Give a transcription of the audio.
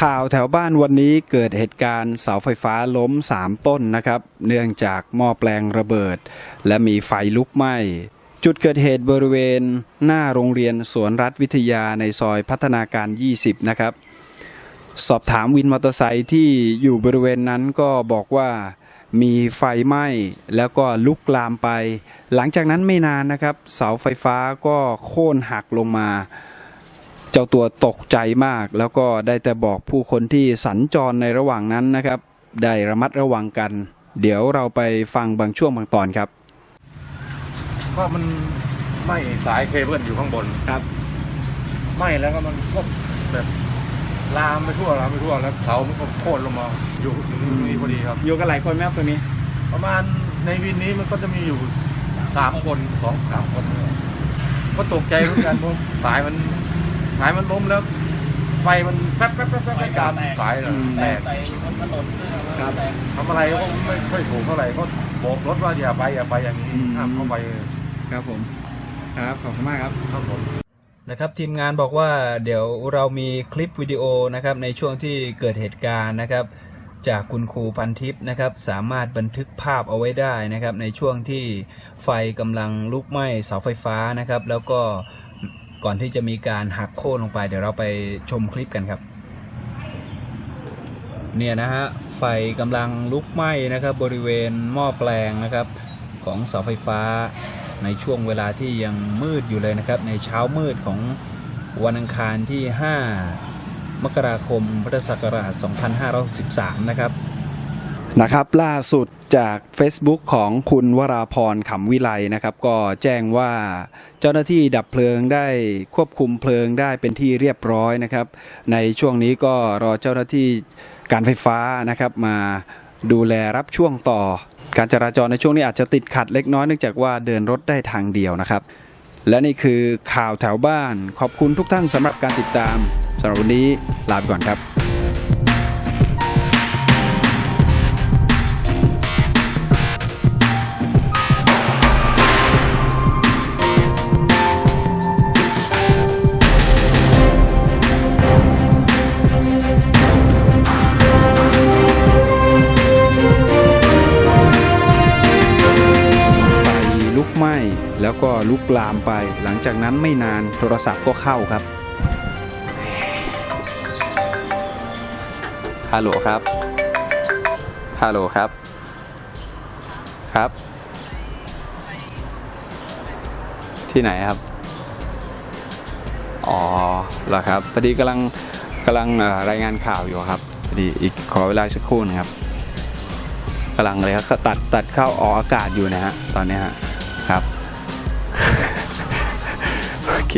ข่าวแถวบ้านวันนี้เกิดเหตุการณ์เสาไฟฟ้าล้ม 3 ต้นนะครับ เนื่องจากหม้อแปลงระเบิด และมีไฟลุกไหม้ จุดเกิดเหตุบริเวณ หน้าโรงเรียนสวนรัฐวิทยาในซอยพัฒนาการ 20 นะครับ สอบถามวินมอเตอร์ไซค์ที่อยู่บริเวณนั้นก็บอกว่ามีไฟไหม้แล้วก็ลุกลามไป หลังจากนั้นไม่นานนะครับ เสาไฟฟ้าก็โค่นหักลงมา จ้าตัวตกใจมาก แล้วก็ได้แต่บอกผู้คนที่สัญจรในระหว่างนั้นนะครับ ได้ระมัดระวังกัน เดี๋ยวเราไปฟังบางช่วงบางตอนครับก็มันไหม้สายเคเบิลอยู่ข้างบนครับไหม้แล้วก็มันก็แบบลามไปทั่วลามไปทั่วแล้วเสามันก็โค่นลงมาอยู่อยู่ตรงนี้พอดีครับ อยู่กันหลายคนไหมครับตรงนี้ ประมาณในวินนี้มันก็จะมีอยู่สามคนสองสามคนเนี่ยก็ตกใจเหมือนกันเพราะสายมัน สายมันล้มแล้ว ไฟมันแป๊บแป๊บแป๊บแป๊บไปตามสายเลยแตกครับ ทำอะไรก็ไม่ค่อยถูกเท่าไหร่ก็โบกรถว่าอย่าไปอย่าไปอย่างนี้อืม ห้ามเข้าไปครับผม ครับ ขอบคุณมากครับ ครับผม นะครับทีมงานบอกว่าเดี๋ยวเรามีคลิปวิดีโอนะครับในช่วงที่เกิดเหตุการณ์นะครับ จากคุณครูพันทิพย์นะครับ สามารถบันทึกภาพเอาไว้ได้นะครับ ในช่วงที่ไฟกำลังลุกไหม้เสาไฟฟ้านะครับ แล้วก็ ก่อนที่จะมีการหักโค่นลงไป เดี๋ยวเราไปชมคลิปกันครับ เนี่ยนะฮะไฟกำลังลุกไหม้นะครับ บริเวณหม้อแปลงนะครับ ของเสาไฟฟ้าในช่วงเวลาที่ยังมืดอยู่เลยนะครับ ในเช้ามืดของวันอังคารที่ 5 มกราคมพุทธศักราช 2563 นะครับนะครับ ล่าสุด จาก Facebook ของคุณวราพรขำวิไลนะครับ ก็แจ้งว่าเจ้าหน้าที่ดับเพลิงได้ควบคุมเพลิงได้เป็นที่เรียบร้อยนะครับ ในช่วงนี้ก็รอเจ้าหน้าที่การไฟฟ้านะครับ มาดูแลรับช่วงต่อ การจราจรในช่วงนี้อาจจะติดขัดเล็กน้อยเนื่องจากว่าเดินรถได้ทางเดียวนะครับ และนี่คือข่าวแถวบ้านขอบคุณทุกท่านสำหรับการติดตามสำหรับวันนี้ลาไปก่อนครับ ไหม้แล้วก็ลุกลามไป หลังจากนั้นไม่นานโทรศัพท์ก็เข้าครับฮัลโหลครับฮัลโหลครับ ครับ ที่ไหนครับ อ๋อเหรอครับพอดีกำลังกำลังรายงานข่าวอยู่ครับพอดีอีกขอเวลาสักครู่นะครับกำลังเลยครับตัดตัดเข้าออกอากาศอยู่นะฮะตอนนี้ฮะ ครับ โอเค